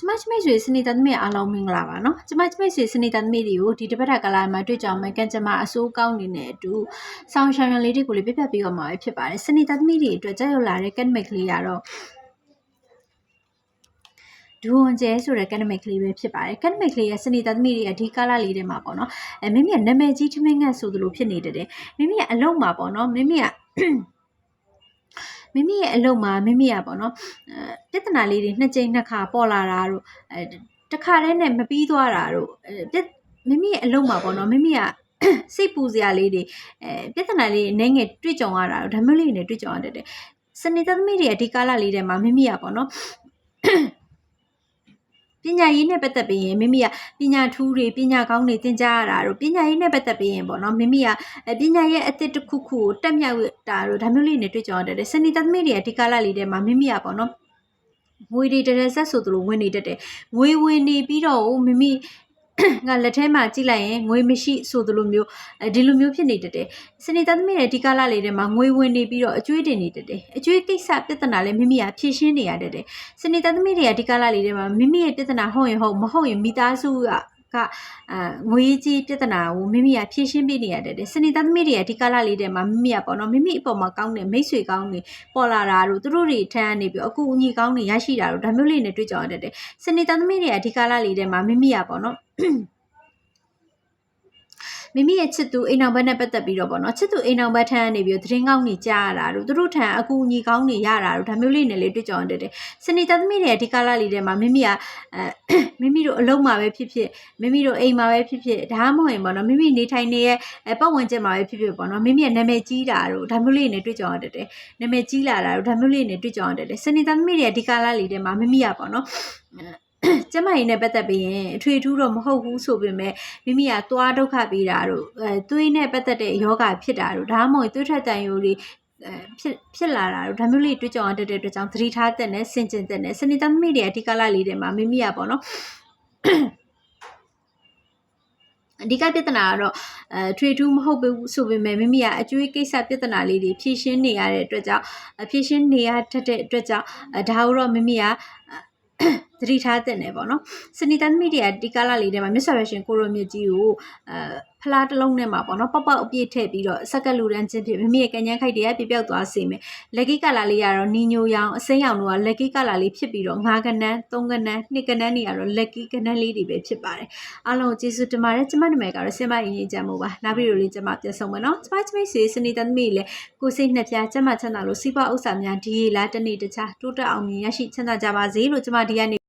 ကျမချမိတ်ဆွေစနေသားသမီးအားလုံးမင်္ဂလာပါနော်ကျမချမိတ်ဆွေစနေသားသမီးတွေကိုဒီတစ်ပတ်ကလာမှာတွေ့ကြအောင်မယ်ကံကြမ္မာအစိုးကောင်းနေတဲ့အတူဆောင်းရှောင်းရှောင်းလေးတွေကိုလေးပြပြပေးတော့မှာပဲဖြစ်ပါတယ်စနေသားသမီးတွေအတွက်ကြောက်ရွံ့လာတဲ့ကက်နမစ်ကလေးကတော့ဒူဝန်ကျဲဆိုတဲ့ကက်နမစ်ကလေးပဲဖြစ်ပါတယ်ကက်နမစ်ကလေးရဲ့စနေသားသမီးတွေအဓိကလာလေးတွေမှာပေါ့နော်အဲမိမိကနာမည်ကြီးထမင်းငတ်ဆိုသလိုဖြစ်နေတယ်မိမိကအလုံးမှာပေါ့နော်မိမိက မိမိရဲ့အလုပ်မှာမိမိကပေါ့နော်အဲပြဿနာလေးတွေနှစ်ကြိမ်နှစ်ခါပေါ်လာတာတို့အဲတစ်ခါတည်းနဲ့မပြီးသွားတာတို့အဲပြဿမိမိရဲ့အလုပ်မှာပေါ့နော်မိမိကစိတ်ပူစရာလေးတွေအဲပြဿနာလေးတွေအနေငယ်တွေ့ကြုံရတာတို့ဒါမျိုးလေးတွေနဲ့တွေ့ကြုံရတတ်တယ်စနေသမီးတွေရဲ့ဒီကာလလေးထဲမှာမိမိကပေါ့နော် ပညာရေးနဲ့ပတ်သက်ပြီးရင်မိမိကပညာထူးတွေပညာကောင်းတွေသင်ကြားရတာတို့ပညာရေးနဲ့ပတ်သက်ပြီးရင်ပေါ့နော်မိမိကအဲပညာရဲ့အသစ်တစ်ခုခုကိုတက်မြောက်တာတို့ဒါမျိုးလေးနဲ့တွေ့ကြုံရတယ်စနေသမီးတွေရဲ့ဒီကာလလေးထဲမှာမိမိကပေါ့နော်ငွေတွေတရဆက်ဆိုသလိုဝင်နေတတ်တယ်ငွေဝင်နေပြီးတော့မိမိ ငါလက်ထဲမှာကြည့်လိုက်ရင်ငွေမရှိဆိုသလိုမျိုးအဲဒီလိုမျိုးဖြစ်နေတတ်တယ်စနေသမီးရဲ့ဒီကာလလေးထဲမှာငွေဝင်နေပြီးတော့အကျွေးတင်နေတတ်တယ်အကျွေးကိစ္စပြဿနာလည်းမိမိကဖြေရှင်းနေရတတ်တယ်စနေသားသမီးတွေကဒီကာလလေးတွေမှာမိမိရဲ့ပြဿနာဟုတ်ရင်ဟုတ်မဟုတ်ရင်မိသားစုက ကအာငွေကြီးပြဿနာကိုမိမိကဖြေရှင်းပေးနေရတယ်စနေသားသမီးတွေကဒီကာလလေးတွေမှာမိမိကပေါ့နော်မိမိအပေါ်မှာကောင်းတဲ့မိတ်ဆွေကောင်းတွေပေါ်လာတာတို့သူတို့တွေထမ်းနေပြီးအကူအညီကောင်းတွေရရှိတာတို့ဒါမျိုးလေးနဲ့တွေ့ကြရတယ်စနေသားသမီးတွေကဒီကာလလေးတွေမှာမိမိကပေါ့နော် မိမိရဲ့ချစ်သူအိမ်အောင်ဘက်နဲ့ပတ်သက်ပြီးတော့ပေါ့နော်ချစ်သူအိမ်အောင်ဘက်ထမ်းနေပြီးတော့သတင်းကောင်းတွေကြားရတာတို့သူတို့ထံအကူအညီကောင်းတွေရတာတို့ဒါမျိုးလေးနဲ့လေးတွေ့ကြုံရတယ်တဲ့စနေသားသမီးတွေဒီကာလလေးထဲမှာမိမိကအဲမိမိတို့အလုံးမှာပဲဖြစ်ဖြစ်မိမိတို့အိမ်မှာပဲဖြစ်ဖြစ်ဒါမှမဟုတ်ရင်ပေါ့နော်မိမိနေထိုင်နေရဲ့အဲပတ်ဝန်းကျင်မှာပဲဖြစ်ဖြစ်ပေါ့နော်မိမိရဲ့နာမည်ကြီးတာတို့ဒါမျိုးလေးနဲ့တွေ့ကြုံရတယ်တဲ့နာမည်ကြီးလာတာတို့ဒါမျိုးလေးနဲ့တွေ့ကြုံရတယ်တဲ့စနေသားသမီးတွေဒီကာလလေးထဲမှာမိမိကပေါ့နော် ကျမကြီးနဲ့ပတ်သက်ပြီးရင်အထွေထူးတော့မဟုတ်ဘူးဆိုပေမဲ့မိမိကသွားဒုက္ခပေးတာတို့အဲသွေးနဲ့ပတ်သက်တဲ့ယောဂဖြစ်တာတို့ဒါမှမဟုတ်သွေးထွက်တန်ယိုတွေအဲဖြစ်ဖြစ်လာတာတို့ဒါမျိုးလေးတွေ့ကြုံရတဲ့အတွက်ကြောင့်သတိထားတဲ့နဲ့ဆင်ကျင်တဲ့နဲ့စနေသမီးတွေအဓိကလလေးတွေမှာမိမိကပေါ့နော်အဓိကပြဿနာကတော့အဲထွေထူးမဟုတ်ဘူးဆိုပေမဲ့မိမိကအကျွေးကိစ္စပြဿနာလေးတွေဖြေရှင်းနေရတဲ့အတွက်ကြောင့်အဖြေရှင်းနေရတတ်တဲ့အတွက်ကြောင့်အဲဒါကိုတော့မိမိကအဲ သတိထားတဲ့နယ်ပေါ့နော်စနီတန်မီဒီယာဒီကာလာလေးထဲမှာမြတ်စွာဘုရားရှင်ကိုရိုမြစ်ကြီးကိုအဲ ဖလားတစ်လုံးနဲ့မှာပေါ့နော်ပေါက်ပေါက်အပြည့်ထည့်ပြီးတော့စက်ကလူတန်းချင်းဖြစ်မိမိရဲ့ကញ្ញန်းခိုက်တွေကပြပြောက်သွားစေမယ်လက်ကိကာလာလေးကတော့နီညိုရောင်အစိမ်းရောင်တို့ကလက်ကိကာလာလေးဖြစ်ပြီးတော့ငါးကနန်းသုံးကနန်းနှစ်ကနန်းတွေကတော့လက်ကိကနန်းလေးတွေပဲဖြစ်ပါတယ်အားလုံးကျေးဇူးတင်ပါတယ်ကျမနာမည်ကတော့ဆင်မအင်းကြီးကြမှုပါနောက်ပြီးတော့လေးကျမပြန်ဆုံးမယ်နော်ကျမချမိတ်ဆွေစနေတသမီးလည်းကိုစိတ်နှစ်ပြားကျမချမ်းသာလို့စီးပွားဥစ္စာများဒီလာတနေ့တခြားတိုးတက်အောင်မြင်ရရှိချမ်းသာကြပါစေလို့ကျမဒီကနေ့